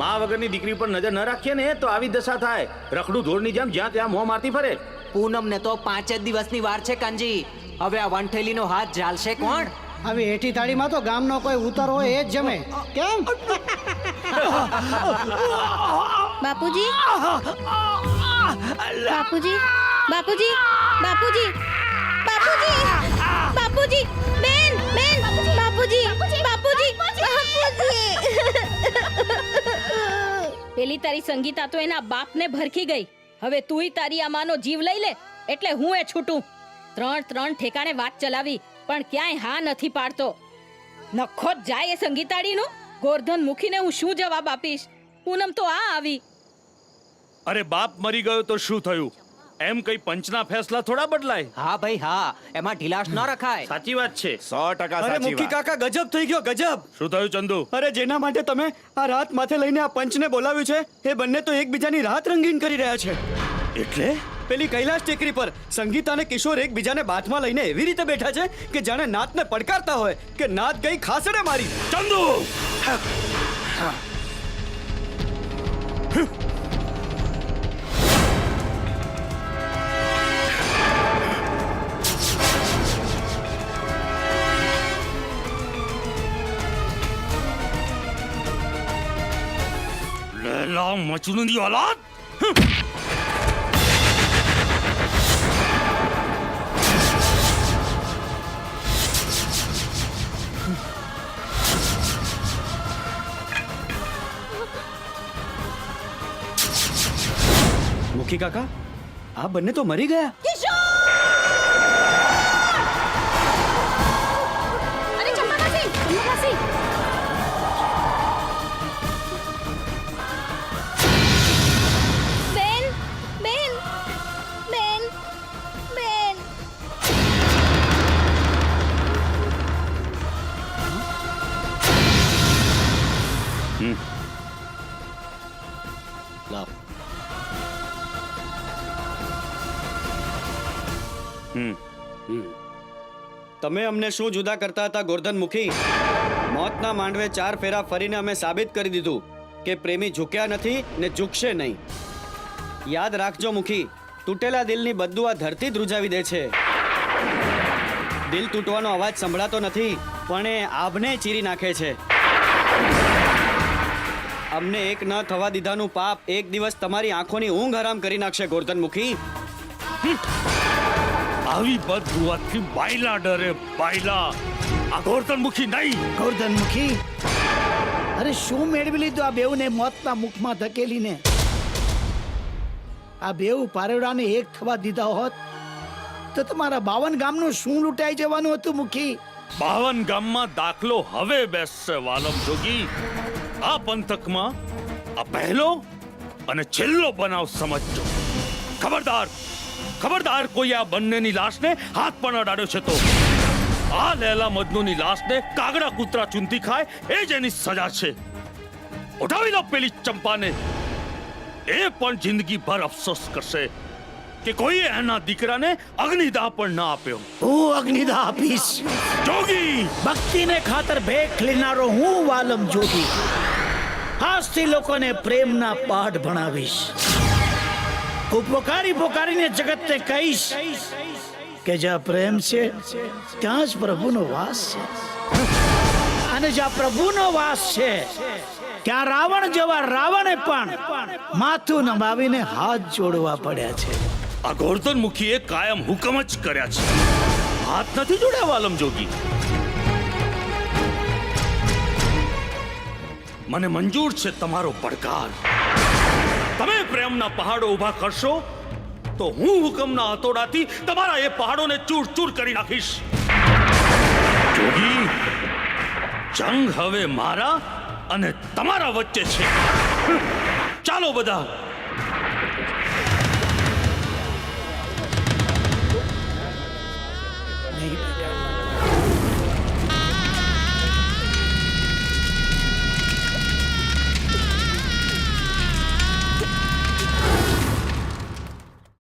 મા વગરની દીકરી પર નજર ન રાખીએ ને તો આવી દશા થાય. રખડું ધોળની જેમ જ્યાં ત્યાં મોં મારતી ફરે. પૂનમ ને તો પાંચ જ દિવસની વાર છે કાનજી. હવે આ વંઠેલીનો હાથ ઝાલશે કોણ? આવી હેઠી થાળીમાં તો ગામનો કોઈ ઉતર હોય એ જ જમે. કેમ? બાપુજી? બાપુજી? બાપુજી? બાપુજી? બાપુજી? બાપુજી? તારી સંગીતા તો એના બાપને ભરખી ગઈ. હવે તુંય તારી આ જીવ લઈ લે, એટલે હું એ છૂટું. ત્રણ ત્રણ ઠેકાણે વાત ચલાવી, પણ ક્યાંય હા નથી પાડતો. નખો જાય એ સંગીતાડીનું? ગોરધન મૂકીને હું શું જવાબ આપીશ? પૂનમ તો આ આવી. અરે બાપ મરી ગયો તો શું થયું? એમ કઈ પંચના ફેસલા થોડા બદલાય? હા ભાઈ હા. એમાં ઢીલાશ ન રખાય. સાચી વાત છે. સો ટકા અરે સાચી મુખી વાત. કાકા ગજબ થઈ ગયો ગજબ. શું થયું ચંદુ? અરે જેના માટે તમે આ રાત માથે લઈને આ પંચને બોલાવ્યું છે એ બંને તો એકબીજાની રાત રંગીન કરી રહ્યા છે. એટલે? પેલી કૈલાશ ટેકરી પર સંગીત અને કિશોર એકબીજાને બાથમાં લઈને એવી રીતે બેઠા છે કે જાણે નાતને પડકારતા હોય કે નાત ગઈ ખાસડે મારી. Chandu! Leyla'ın maçını diyor lan. મુખી કાકા આ બંને તો મરી ગયા લાવ તમે અમને શું જુદા કરતા હતા ગોરધન મુખી? મોતના માંડવે ચાર ફેરા ફરીને અમે સાબિત કરી દીધું કે પ્રેમી ઝૂક્યા નથી ને ઝૂકશે નહીં. યાદ રાખજો મુખી તૂટેલા દિલની બધું આ ધરતી ધ્રુજાવી દે છે. દિલ તૂટવાનો અવાજ સંભળાતો નથી પણ એ આભને ચીરી નાખે છે. અમને એક ન થવા દીધાનું પાપ. એક દિવસ તમારી આંખોની ઊંઘ હરામ કરી નાખશે ગોરધન મુખી આવી બદુઆથી બાયલા ડરે બાયલા. આ ગોરધન મુખી નહીં. ગોરધન મુખી અરે શું મેળવી લીધું આ બેઉને મોતના મુખમાં ધકેલીને? આ બેઉ પારેવડાને એક થવા દીધા હોત તો તમારા બાવન ગામનું શું લૂંટાઈ જવાનું હતું મુખી? બાવન ગામમાં દાખલો હવે બેસશે વાલમ જોગી. આ પંથકમાં આ પહેલો અને છેલ્લો બનાવ સમજજો. ખબરદાર ખબરદાર કોઈ આ બંનેની લાશને હાથ પણ અડાડ્યો છે તો. આ લેલા મજનુની લાશને કાગડા કૂતરા ચૂંટી ખાય એ જ એની સજા છે. ઉઠાવી લો પેલી ચંપાને. એ પણ જિંદગી ભર અફસોસ કરશે કે કોઈએ એના દીકરાને અગ્નિદાહ પણ ના આપ્યો. હું અગ્નિદાહ આપીશ. જોગી! ભક્તિને ખાતર ભેખ લેનારો હું વાલમ જોગી. આજથી લોકોને પ્રેમના પાઠ ભણાવીશ. હું પોકારી પોકારીને જગતને કહીશ કે જ્યાં પ્રેમ છે, ત્યાં જ પ્રભુનો વાસ છે. અને જ્યાં પ્રભુનો વાસ છે, ત્યાં રાવણ જેવા રાવણે પણ માથું નમાવીને હાથ જોડવા પડ્યા છે. આ ગોર્ધન મુખીએ કાયમ હુકમ જ કર્યા છે. હાથ નથી જોડ્યા વાલમ જોગી. મને મંજૂર છે તમારો પડકાર. તમે પ્રેમના પહાડો ઊભા કરશો, તો હું હુકમના હથોડાથી તમારા એ પહાડોને ચૂર ચૂર કરી નાખીશ. જોગી, જંગ હવે મારા અને તમારા વચ્ચે છે. ચાલો બધા. નહીં